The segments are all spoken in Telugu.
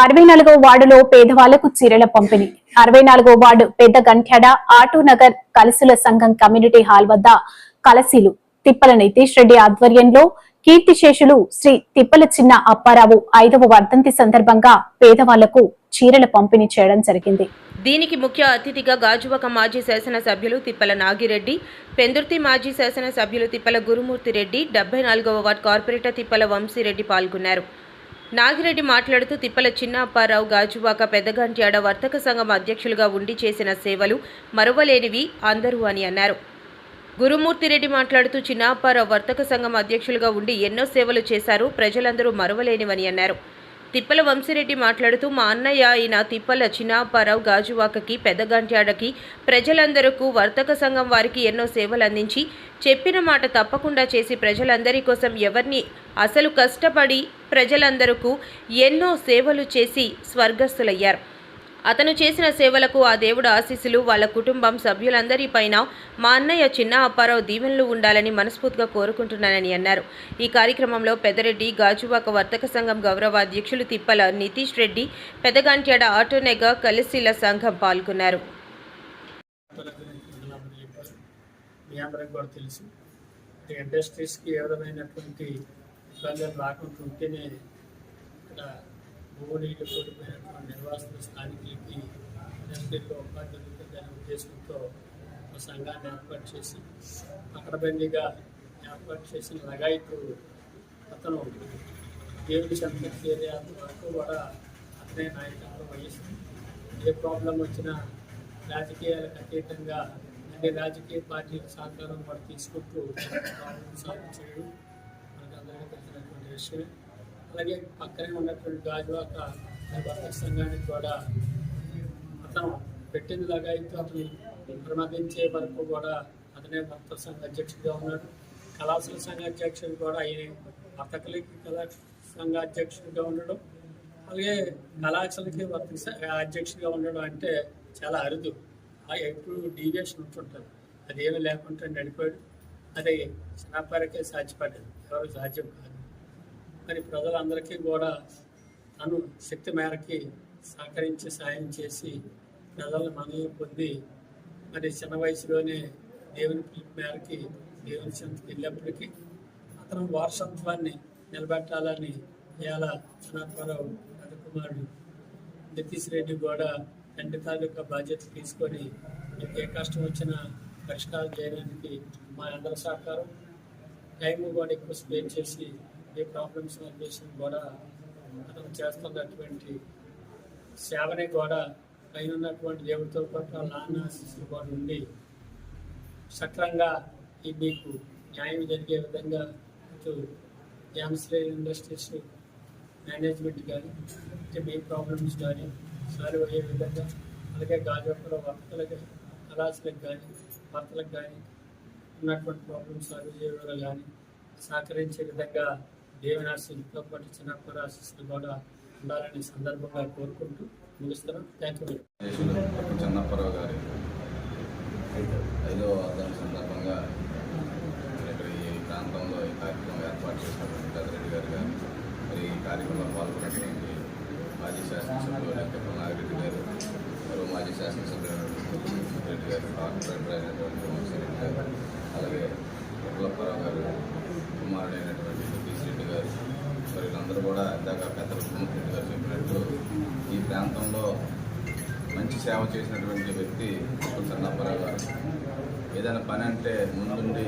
అరవై నాలుగో వార్డులో పేదవాళ్ళకు చీరల పంపిణీ. అరవై నాలుగో వార్డు పెద్ద గంట్యాడ ఆటో నగర్ కలసుల సంఘం కమ్యూనిటీ హాల్ వద్ద కలసీలు. తిప్పల నితీష్ రెడ్డి ఆధ్వర్యంలో కీర్తిశేషులు శ్రీ తిప్పల చిన్న అప్పారావు ఐదవ వర్ధంతి సందర్భంగా పేదవాళ్ళకు చీరల పంపిణీ చేయడం జరిగింది. దీనికి ముఖ్య అతిథిగా గాజువక మాజీ శాసనసభ్యులు తిప్పల నాగిరెడ్డి పెందుర్తి మాజీ శాసనసభ్యులు తిప్పల గురుమూర్తి రెడ్డి డెబ్బై నాలుగవ వార్డు కార్పొరేటర్ తిప్పల వంశీరెడ్డి పాల్గొన్నారు. నాగిరెడ్డి మాట్లాడుతూ తిప్పల చిన్న అప్పారావు గాజువాక పెద్దగంట్యాడ వర్తక సంఘం అధ్యక్షులుగా ఉండి చేసిన సేవలు మరువలేనివి అందరూ అని అన్నారు. గురుమూర్తిరెడ్డి మాట్లాడుతూ చిన్న అప్పారావు వర్తక సంఘం అధ్యక్షులుగా ఉండి ఎన్నో సేవలు చేశారు ప్రజలందరూ మరువలేనివని అన్నారు. తిప్పల వంశీరెడ్డి మాట్లాడుతూ మా అన్నయ్య అయిన తిప్పల చిన్నాపారావు గాజువాకకి పెద్దగంట్యాడకి ప్రజలందరకు వర్తక సంఘం వారికి ఎన్నో సేవలు అందించి చెప్పిన మాట తప్పకుండా చేసి ప్రజలందరి కోసం ఎవరిని అసలు కష్టపడి ప్రజలందరకు ఎన్నో సేవలు చేసి స్వర్గస్థులయ్యారు. అతను చేసిన సేవలకు ఆ దేవుడు ఆశీస్సులు వాళ్ళ కుటుంబం సభ్యులందరిపైన మా అన్నయ్య చిన్న అప్పారావు దీవెనలు ఉండాలని మనస్ఫూర్తిగా కోరుకుంటున్నానని అన్నారు. ఈ కార్యక్రమంలో పెదరెడ్డి గాజువాక వర్తక సంఘం గౌరవ అధ్యక్షులు తిప్పల నితీష్ రెడ్డి పెదగాంట్యాడ ఆటోనెగ కలిసిల సంఘం పాల్గొన్నారు. మీ అందరికి కూడా తెలుసు. ఇండస్ట్రీస్కి ఏ విధమైనటువంటి ఇబ్బందులు రాకుండా ఉంటేనే ఇక్కడ భూమి నీళ్ళు నిర్వాసిత స్థానికులకి ఇండస్ట్రీలో ఉపాధి దొరుకుతుందనే ఉద్దేశంతో ఒక సంఘాన్ని ఏర్పాటు చేసి పకడబందీగా ఏర్పాటు చేసిన లగాయతు అతను దేవుడి సంతృప్తి ఏరియా వరకు కూడా అతనే నాయకత్వం వహిస్తుంది ఏ ప్రాబ్లం వచ్చినా రాజకీయాలకు అతీతంగా అన్ని రాజకీయ పార్టీల సహకారం కూడా తీసుకుంటూ ప్రాబ్లం సాల్వ్ చేయడం మనకు అందరికీ తెలిసినటువంటి విషయం అలాగే పక్కనే ఉన్నటువంటి గాజువాక వర్తక సంఘానికి కూడా అతను పెట్టిన లగాయితో అతను ప్రమాదించే వరకు కూడా అతనే వర్తక సంఘ అధ్యక్షుడిగా ఉన్నాడు. కళాశాల సంఘ అధ్యక్షుడు కూడా ఆయన వర్తకులకి కళా సంఘ అధ్యక్షుడిగా ఉండడం. అలాగే కళాశాలకి వర్తక సంఘ అధ్యక్షుడిగా ఉండడం అంటే చాలా అరుదు. ఆ ఎప్పుడు డీవియేషన్ ఉంటుంటుంది. అదేమీ ఏమీ లేకుండా నడిపాడు. అది చిన్నపారికే సాధ్యపడేది. ఎవరు సాధ్యం కాదు. మరి ప్రజలందరికీ కూడా తను శక్తి మేరకి సహకరించి సాయం చేసి ప్రజలను మనవి పొంది మరి చిన్న వయసులోనే దేవుని పిలుపు మేరకి దేవుని చెంతకి వెళ్ళినప్పటికీ అతను వారసత్వాన్ని నిలబెట్టాలని ఇవాళ చిన్నపారావు కుమారుడు నితీష్ రెడ్డి కూడా తండ్రి తాలూకా బాధ్యత తీసుకొని మీకు ఏ కష్టం వచ్చినా పరిష్కారం చేయడానికి మా అందరి సహకారం. టైం కూడా ఎక్కువ స్పెండ్ చేసి ఏ ప్రాబ్లమ్స్ ఉద్దేశం కూడా అతను చేస్తున్నటువంటి సేవని కూడా పైన ఉన్నటువంటి దేవుడితో పాటు నాన్న శిష్యులు కూడా ఉండి సక్రంగా ఈ మీకు న్యాయం జరిగే విధంగా ఇటు యామ్స్లే ఇండస్ట్రీస్ మేనేజ్మెంట్ కానీ మీ ప్రాబ్లమ్స్ కానీ సాల్వ్ అయ్యే విధంగా అలాగే గాజువాకలో వర్తలకు కళాశాలకు కానీ భర్తలకు కానీ ఉన్నటువంటి ప్రాబ్లమ్స్ సాల్వ్ చేయడంలో కానీ సహకరించే విధంగా దేవుని ఆశీర్వాదంతో పాటు చిన్నప్పటి ఆశీస్సులు కూడా ఉండాలని సందర్భంగా కోరుకుంటూ ముగిస్తున్నాం. థ్యాంక్ యూ దేశంలో గారి. ఐదవ అర్థం సందర్భంగా ఇక్కడ ఈ ప్రాంతంలో ఈ కార్యక్రమం ఏర్పాటు చేసినటువంటి పెద్దరెడ్డి గారు గారు మరి ఈ కార్యక్రమంలో పాల్గొన్నటువంటి మాజీ శాసనసభ్యులు వెంకట నాగిరెడ్డి గారు మరో మాజీ శాసనసభ్యులు రెడ్డి గారు కార్పొరేటర్ అయినటువంటి వంశీరెడ్డి గారు అలాగే ఉర్లప్పారావు గారు కుమారుడైనటువంటి మరి కూడా ఇందాక పెద్దలు రెడ్డి గారు చెప్పినట్టు ఈ ప్రాంతంలో మంచి సేవ చేసినటువంటి వ్యక్తి సన్నప్పరావు గారు. ఏదైనా పని అంటే ముందుండి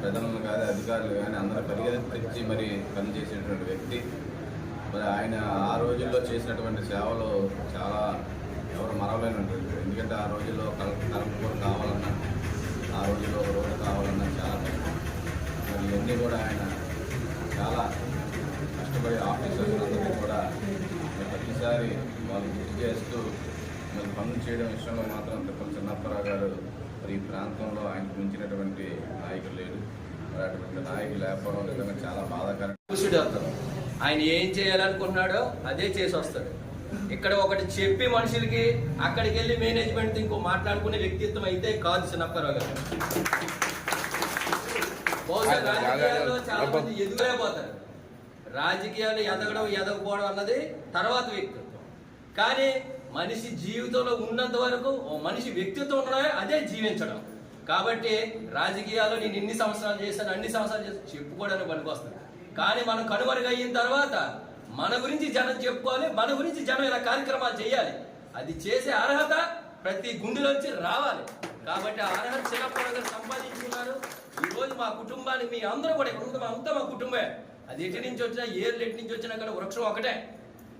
ప్రజలను కానీ అధికారులు కానీ అందరూ పరిగెత్తించి మరి పని చేసేటువంటి వ్యక్తి. మరి ఆయన ఆ రోజుల్లో చేసినటువంటి సేవలు చాలా ఎవరు మరవలేనటువంటి ఎందుకంటే ఆ రోజుల్లో కల కరెంట్ కూడా కావాలన్నా ఆ రోజుల్లో రోడ్డు కావాలన్నా చాలా కష్టం. మరి ఇవన్నీ కూడా ఆయన చాలా కష్టపడి ఆఫీసర్స్ అందరికీ కూడా మరి ప్రతిసారి వాళ్ళు గుర్తు చేస్తూ మరి పనులు చేయడం విషయంలో మాత్రం తిప్పల చిన్నప్పరావు గారు మరి ఈ ప్రాంతంలో ఆయనకు మించినటువంటి నాయకులు లేడు. మరి అటువంటి నాయకులు లేకపోవడం నిజంగా చాలా బాధాకరం. అతను ఆయన ఏం చేయాలనుకున్నాడో అదే చేసి వస్తాడు. ఇక్కడ ఒకటి చెప్పి మనుషులకి అక్కడికి వెళ్ళి మేనేజ్మెంట్ ఇంకో మాట్లాడుకునే వ్యక్తిత్వం అయితే కాదు చిన్నప్పారావు గారు. బహుశా రాజకీయాల్లో చాలా మంది ఎదురైపోతారు రాజకీయాలు ఎదగడం ఎదగపోవడం అన్నది తర్వాత వ్యక్తిత్వం కానీ మనిషి జీవితంలో ఉన్నంత వరకు ఓ మనిషి వ్యక్తిత్వం ఉండడమే అదే జీవించడం. కాబట్టి రాజకీయాల్లో నేను ఇన్ని సంవత్సరాలు చేశాను అన్ని సంవత్సరాలు చేశాను చెప్పుకోవడానికి పనికొస్తుంది కానీ మనం కనుమరుగయిన తర్వాత మన గురించి జనం చెప్పుకోవాలి మన గురించి జనం ఇలా కార్యక్రమాలు చేయాలి. అది చేసే అర్హత ప్రతి గుండెలోంచి రావాలి. కాబట్టి ఆ అర్హత చిన్నప్పుడు సంపాదించుకున్నారు ఈరోజు మా కుటుంబానికి మీ అందరూ కూడా ఇక్కడ ఉన్న అంతా మా కుటుంబమే. అది ఎటు నుంచి వచ్చినా ఏర్లు ఎటు నుంచి వచ్చినా కూడా వృక్షం ఒకటే.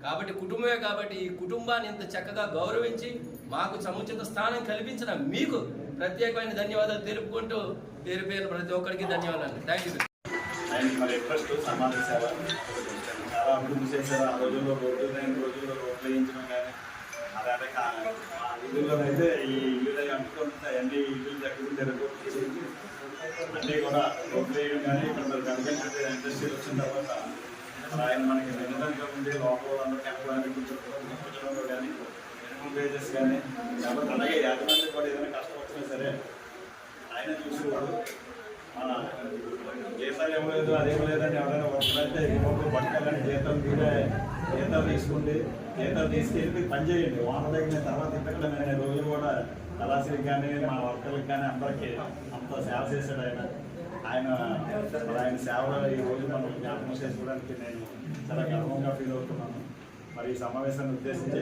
కాబట్టి కుటుంబమే కాబట్టి ఈ కుటుంబాన్ని ఇంత చక్కగా గౌరవించి మాకు సముచిత స్థానం కల్పించిన మీకు ప్రత్యేకమైన ధన్యవాదాలు తెలుపుకుంటూ పేరు పేరు ప్రతి ఒక్కరికి ధన్యవాదాలు. థ్యాంక్ యూ ఆయన మరి ఇంట్రెస్ట్ సమాజ సేవ చాలా అభివృద్ధి చేశారు. ఆ రోజుల్లో రోడ్లు లేని రోజుల్లో రోడ్లు వేయించడం కానీ అలాగే ఆ ఇల్లులో అయితే ఈ ఇల్లు అంటుకుంటే అన్ని ఇల్లు దగ్గర తిరగదు అన్నీ కూడా రోడ్లు వేయడం కానీ ఇక్కడ మరి కనిపించే ఇండస్ట్రీ వచ్చిన తర్వాత మరి ఆయన మనకి వెనుదంగా ఉండే లోపల అందరూ కూర్చోవడంలో కానీ మినిమం వేజెస్ కానీ లేకపోతే అలాగే యాజమాన్యం కూడా ఏదైనా కష్టం వచ్చినా సరే ఆయన చూసేవాడు. మన జీతాలు ఇవ్వలేదు అదేం లేదని ఎవరైనా వర్కరైతే రిమోట్ పట్టుకెళ్ళండి జీతం మీరే జీతాలు తీసుకోండి. జీతాలు తీసుకెళ్ళి పని చేయండి. వాన తగిన తర్వాత ఇక్కడ నేను రోజులు కూడా కళాశ్రీకి కానీ మా వర్కర్లకు కానీ అందరికీ అంత సేవ చేశాడు ఆయన. ఆయన ఆయన సేవలో ఈ రోజు మనం జ్ఞాపకం చేసుకోవడానికి నేను చాలా గర్వంగా ఫీల్ అవుతున్నాను. మరి ఈ సమావేశాన్ని ఉద్దేశించి